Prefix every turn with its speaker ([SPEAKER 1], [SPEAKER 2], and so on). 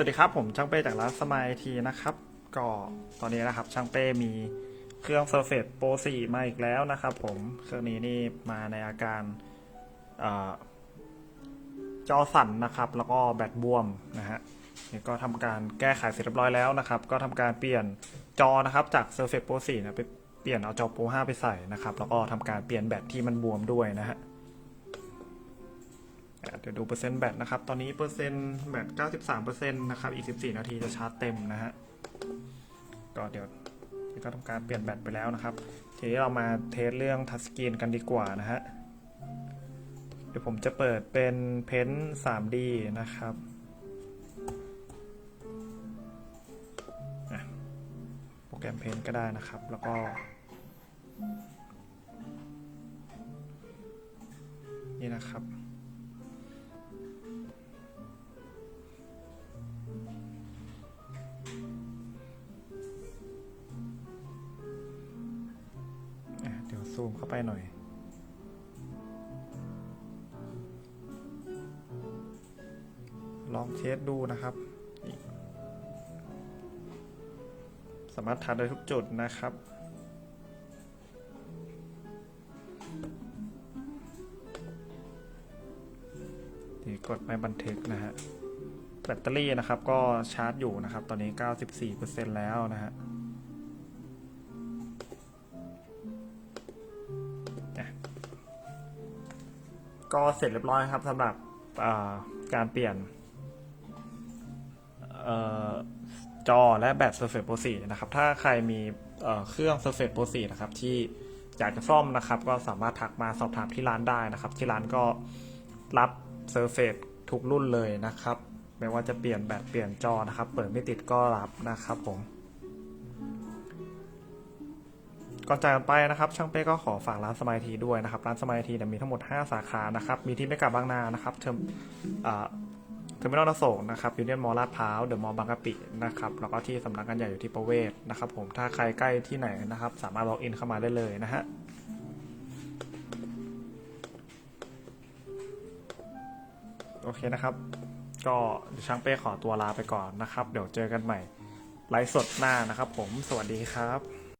[SPEAKER 1] สวัสดีครับผมช่างเป้จากร้านสมายทีนะครับ ก็ตอนนี้นะครับช่างเป้มีเครื่อง Surface Pro 4 มาอีกแล้วนะครับ ผมเครื่องนี้นี่มาในอาการอ่อจอสั่นนะครับ แล้วก็แบตบวมนะฮะนี่ก็ทำการแก้ไขเสร็จเรียบร้อยแล้วนะครับ ก็ทำการเปลี่ยนจอนะครับจาก Surface Pro 4นะไปเปลี่ยนเอาจอ Pro 5 ไปใส่นะครับ แล้วก็ทำการเปลี่ยนแบตที่มันบวมด้วยนะฮะ ดี๋ยวดูเปอร์เซ็นต์แบตนะครับ ตอนนี้เปอร์เซ็นต์แบต93%นะครับ อีก 14 นาทีจะชาร์จเต็มนะฮะ ก็เดี๋ยวก็ทำการเปลี่ยนแบตไปแล้วนะครับ ทีนี้เรามาเทสเรื่องทัชสกรีนกันดีกว่านะฮะ เดี๋ยวผมจะเปิดเป็นเพน 3D นะครับโปรแกรมเพนก็ได้นะครับ แล้วก็นี่นะครับ ซูมเข้าไปหน่อย ลองเทสดูนะครับ สามารถทัดได้ทุกจุดนะครับนี่กดไม่บันทึกนะฮะแบตเตอรี่นะครับก็ชาร์จอยู่นะครับ ตอนนี้ 94%แล้วนะฮะ ก็เสร็จเรียบร้อยครับสำหรับการเปลี่ยนออจอและแบต Surface Pro 4 นะครับ ถ้าใครมีเเครื่อง Surface Pro 4 นะครับ ที่อยากจะซ่อมนะครับ ก็สามารถทักมาสอบถามที่ร้านได้นะครับ ที่ร้านก็รับ Surface ทุกรุ่นเลยนะครับ ไม่ว่าจะเปลี่ยนแบตเปลี่ยนจอนะครับ เปิดไม่ติดก็รับนะครับผม ก่อนจากกันไปนะครับช่างเป้ก็ขอฝากร้านสมายทีด้วยนะครับร้านสมายทีเนี่ยมีทั้งหมด 5 สาขานะครับมีที่เมกะบางนานะครับเทอมอ่าเทอร์มินอลอโศกนะครับยูเนียนมอลลาดพร้าวเดอะมอลล์บางกะปินะครับแล้วก็ที่สำนักงานใหญ่อยู่ที่ประเวศนะครับผมถ้าใครใกล้ที่ไหนนะครับ สามารถล็อกอินเข้ามาได้เลยนะฮะโอเคนะครับ ก็ช่างเป้ขอตัวลาไปก่อนนะครับ เดี๋ยวเจอกันใหม่ไลฟ์สดหน้านะครับผมสวัสดีครับ